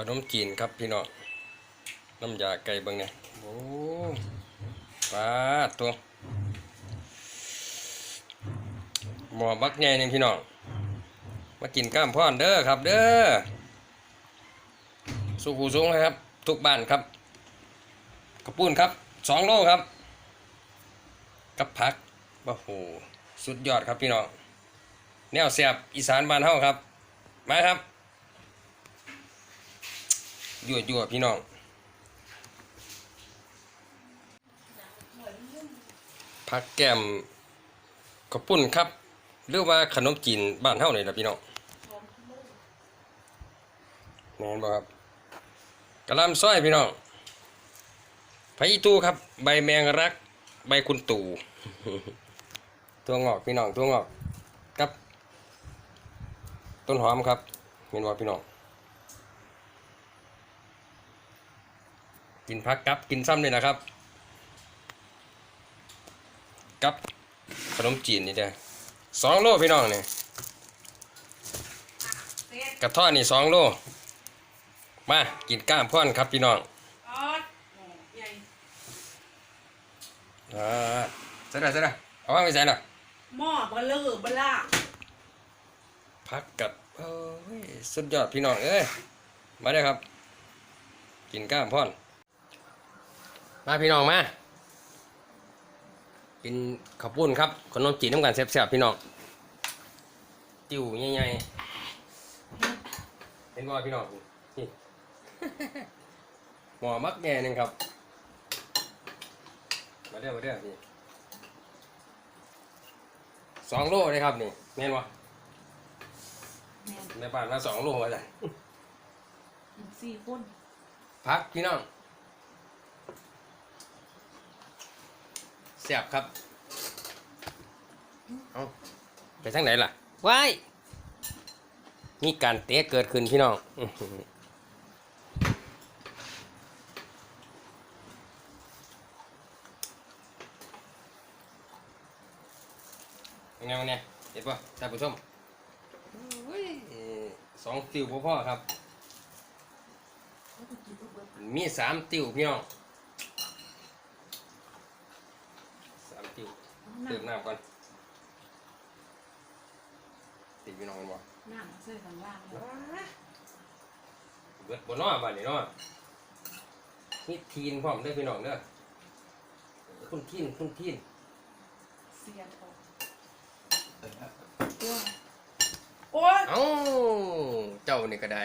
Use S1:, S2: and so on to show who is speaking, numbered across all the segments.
S1: ขนมจีนครับพี่น้องน้ำยาไก่เบิ่งเนี่ยโอ้ปลาตัวหมอบักใหญ่นี่พี่น้องมากินก้ามพ่อนเด้อครับเด้อสุขูสูงนะครับ ทุกบ้านครับ กระปุ้นครับสองโลครับ กับผักโอ้โหสุดยอดครับพี่น้องแนวเสียบอีสานบ้านเฮาครับ มาครับ ยั่วยั่วพี่น้องผักแก้มกระปุ้นครับหรือว่าขนมจีนบ้านเฮานี่ล่ะพี่น้องแม่นบ่ครับกระลำซอยพี่น้องไผอีตูครับ ใบแมงรัก ใบคุณตู่ตัวงอกพี่น้องตัวงอกกับ ต้นหอมครับเห็นบ่พี่น้อง กินพักกับกินซ้ำเลยนะครับ กับขนมจีนนี่เด้อสองโลพี่น้องนี่กระท้อนนี่สองโล มากินก้ามพ่อนครับพี่น้อง
S2: ออดโอ้ใหญ่
S1: อ่าเสร็จแล้วเสร็จแล้วเอาวางไว้ใส่ละ
S2: หม้อเบลอเบล่า
S1: พักกับเอ้ยสุดยอดพี่น้องเอ้ยมาได้อครับ กินก้ามพ่อน มาพี่น้องมากินข้าวปุ้นครับขนมจีนน้ำกันแซ่บๆพี่น้องติวใหญ่ๆเห็นบ่พี่น้องนี่หมอมักแง่หนึงครับมาเด้อมาเด้อพี่สองโลเลยครับนี่แม่นบ่
S2: แม่น
S1: แม่บ้านมาสองโลว่าจ้ะ
S2: กินสี่คน
S1: พักพี่น้อง แซ่บครับ เอาไปทางไหนล่ะว้ายมีการเตะเกิดขึ้นพี่น้องอื้อหือเป็นไงวะเนี่ยเห็นป่ะท่านผู้ชมโอ้ยสองติวพ่อๆครับ มีสามติวพี่น้องสามติว เติมน้ำก่อนติดพี่น้องกันบ่
S2: น้ำเสื้อข้างล่างเลย
S1: เบิดบนน้อบ้านนี่เนาะนี่ทีนพร้อมเด้อพี่น้องเด้อคุณทีนคุณทีน
S2: เสียทองตัวโอ้ย
S1: เอ้าเจ้านี่ก็ได้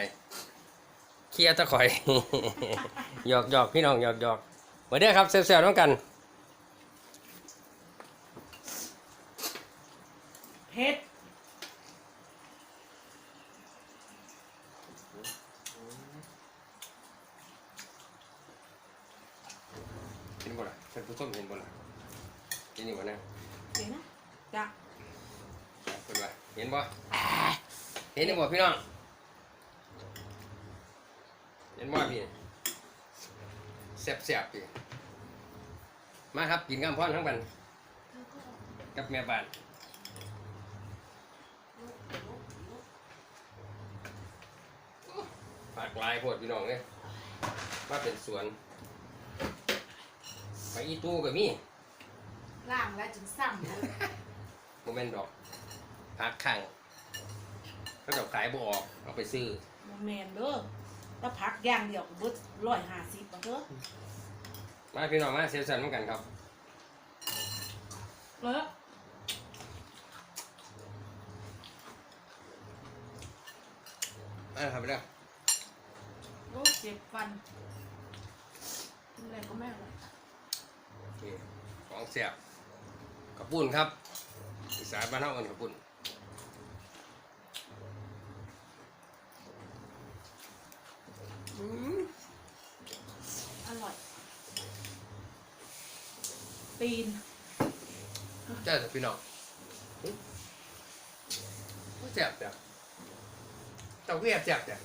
S1: เคลียร์ตะข่อย หยอกหยอกพี่น้องหยอกหยอกมาเด้อครับเซลล์ๆน้องกัน
S2: เผ็ด
S1: เห็นบ่ล่ะท่านผู้ชมเห็นบ่ล่ะเห็นนี่บ่นะ
S2: เดี๋ยวนะจ้ะ
S1: เพิ่นว่าเห็นบ่เห็นนี่บ่พี่น้องเห็นบ่พี่แซ่บๆพี่มาครับกินข้าวพร้อนทั้งวันกับแม่บ้าน ฝากลายโพดพี่น้องเอ้ยมาเป็นสวนไปอีตู้ก็มี
S2: ล่างแล้วจึงซ้ำเลย
S1: โมเมนดอกพักข้างก็จะขายบ่ออกเอาไปซื้อ
S2: โมเมนเด้อถ้าพักอย่างเดียวก็เบิดร้อยห้าสิบาเด้อ
S1: มาพี่น้องมาเซลล์สันเหมือนกันครับ
S2: เลิก
S1: มาครับไปแล้ว
S2: โอ้ เจ็บฟันอะไรก็แม่เลย
S1: โอเคของเสียบกระปุ่นครับอีสานบ้านเฮาเอิ้นกระปุ่น
S2: อร่อย ตีน
S1: เจ้าพี่น้องหึเสียบจ้ะเจ้าเวียบเสียบจ้ะ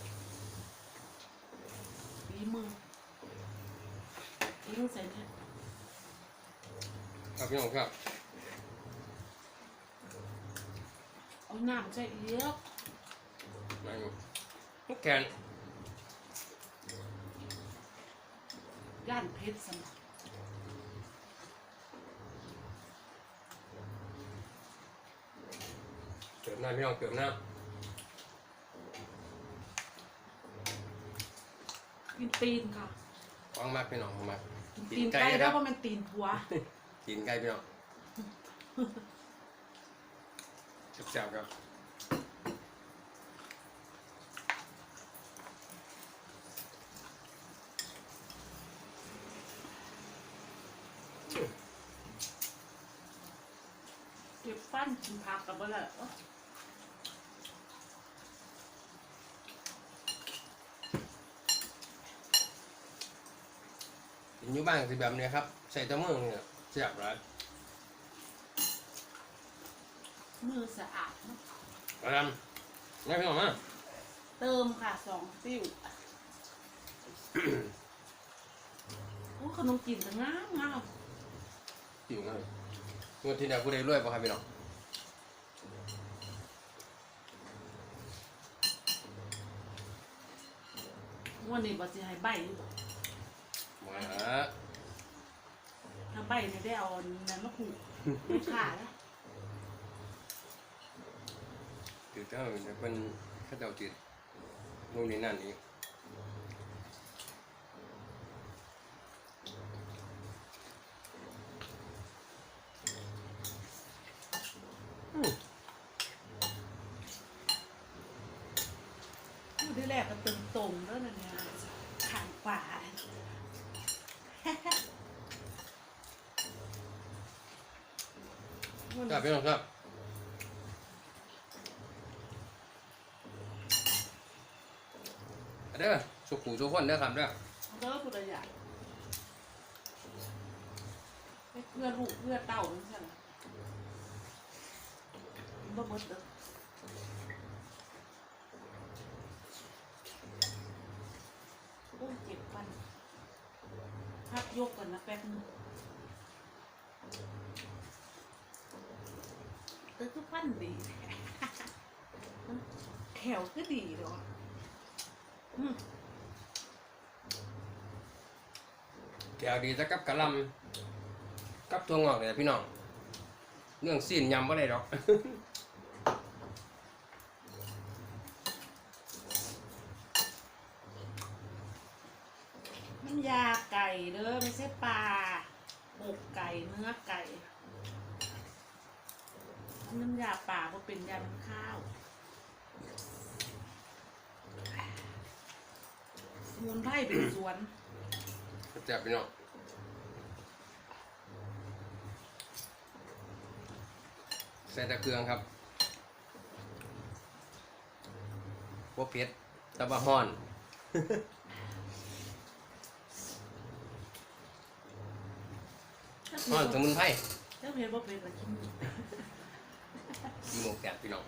S2: ฝีมือฝีมือใส่แท้
S1: ครับพี่น้องครับ
S2: เอาน้ำใส่เยอะ
S1: มาอยู่แขน
S2: ย่านเพชรสนะ
S1: เติมน้ำพี่น้องเติมน้
S2: กินตีนค่ะำ
S1: ฟังมากพี่น้องฟังมาก
S2: กินตีนไก่
S1: ค
S2: แล้
S1: รั
S2: วก็มันตีนผัว
S1: กินไก่พี่น้องแซ่บๆครับ
S2: เก็บฟันกินผักกับอะไรโอ๊ย
S1: กินอยู่ บ้างสิแบบเนี้ยครับ ใส่แตะมือเนี่ยแซ่บร้าย
S2: มือสะอาดเนอะ
S1: กระดำนี่พี่น้องมา
S2: เติมค่ะสองซิ่วโอ้ขนมจีนก็งามงาม
S1: จริงเลยงวดที่แล้วผู้ใดรวยป่ะครับพี่น้อง
S2: วันนี้บอสิให้ใบอยู่บ่
S1: มา
S2: ถ้าใบไม่ได้เอานั้นมาขู่ไม่ขาดแล้ว
S1: ถือเจ้าเป็นข้าเจ้าจิตนู่นนี่นั่นนี่อืม
S2: อยู่ที่แรกก็ตึงตรงๆแล้วนะเนี่ยขางขวา วัน
S1: ครับ
S2: นี้
S1: พี่น้องครับเด้อสุขุทุกคนเด้อครับเด้อ
S2: เลิกพุทธยาให้เพื่อลูกเพื่อเต่านั่นใช่ไหมบ่เบิดเด้อโอ้ยเจ็บฟันพักยกก่อนนะแป๊บนึงเออทุก ฟันดีแถวก็ดีเนาะอืม
S1: แกวดีจะกับกะลำกับตัวงอกเนี่ยพี่น้องเรื่องสิ้นยำบ่ได้ดอก
S2: น้ำยาไก่เด้อไม่ใช่ปลาหมกไก่เนื้อไก่ น้ำยาป่าก็เป็นยาน้ำข้าวสมุนไพรเป็นสวน
S1: แซ่บพี่น้องใส่แตะเกลืองครับพวกเผ็ดตะบะฮ้อน
S2: ถ้า
S1: ฮ้อนสมุนไพร
S2: ถ้าเพียรบ่เป็นก็กิน
S1: มีหมกแกะพี่น้อง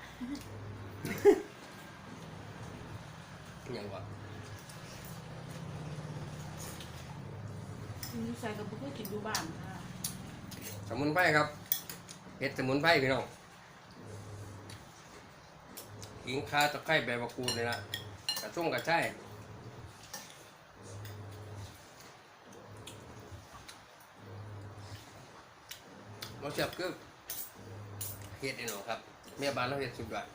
S1: ยังวะ
S2: นี่ใส่กับบุกกินอยู่บ้านค่ะ
S1: สมุนไพรครับเผ็ดสมุนไพรพี่น้องขิงคาตะไคร้ใบมะกรูดเลยนะกระชุ่มกระช่ายเราเสียบคือ เห็ดนี่หนูครับเมียบ้านเราเห็ดสุดยอด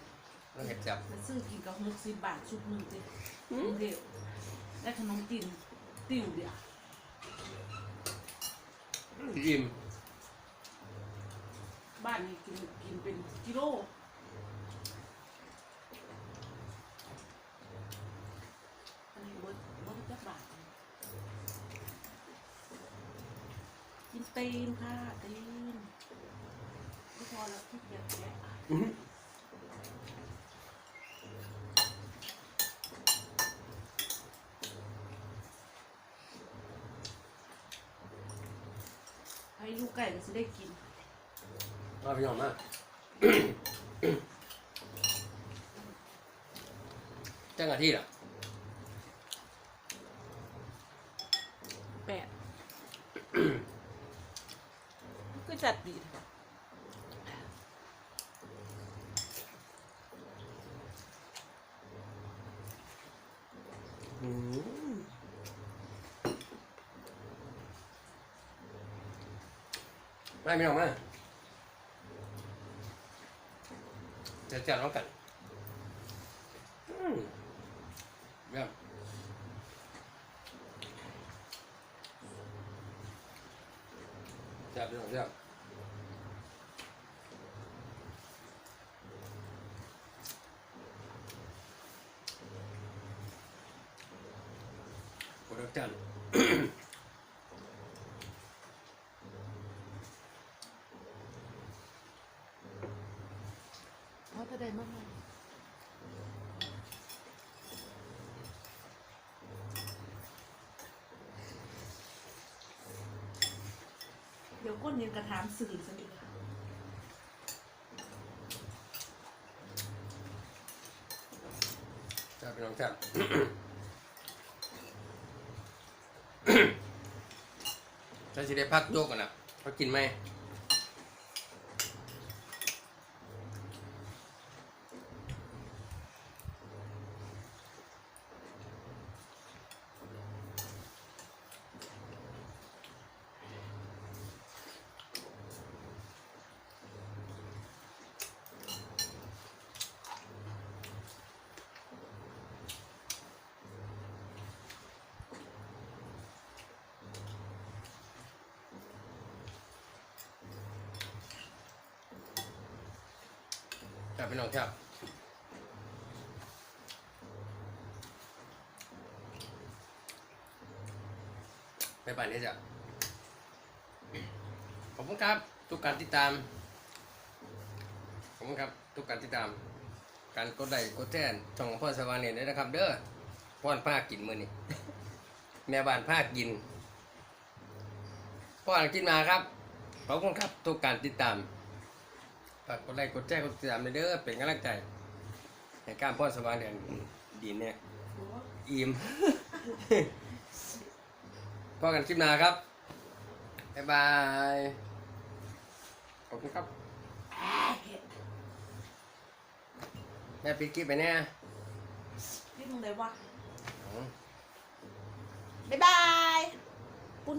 S1: เราเห็ดแซ่บ
S2: จะซื้อกินกับหกสิบบาทชุดหนึ่งสิเดียวได้ขนมจีนติ๋วเดียว
S1: อิ่ม
S2: บ้านนี้กินกินเป็นกิโลอันนี้วัดวัดจักบาทกินตีนค่ะตีนไม่พ อแล้วที่เกียจแกะ
S1: อื้อหือ
S2: ให้ลูกไก่ก็จะได้กิน
S1: มาพี่น้องมาจังอาที่ล่ะ
S2: แปด ก็จัดดีค่ะ
S1: อืม ไม่พี่น้องมาจะจัดน้องกันอืมเยี่ยมจับพี่น้องจับโปรดักชั่น
S2: เพราะจะได้มากเลยเดี๋ยวก้นยังกระถามสื่อสักอีกค่ะ
S1: จับพี่น้องจับถ้าสิได้พักโยกกันนะเขากินไหม บพี่น้องจับไปบ้านนี้จ้ะขอบคุณครับ ทุกการติดตาม ขอบคุณครับ ทุกการติดตาม การกดไลค์กดแจ้งช่องของพ่อสวรรค์เนี่ยนะครับ เด้อพ่อนผ้ากินมือนี่แม่บ้านผ้ากินพ่ออ่านกินมาครับ ขอบคุณครับ ทุกการติดตาม ฝากกดไลค์กดแชร์กดติดตามเด้อเป็นกำลังใจในการพ่อสว่างแดนดินเนี่ย
S2: อิ่
S1: มพอกันคลิปหน้าครับ บ๊ายบาย ขอบคุณครับ แม่ปิดคลิปไปเนี่ย
S2: นี่มึงเลยวะบ๊ายบายปุ้น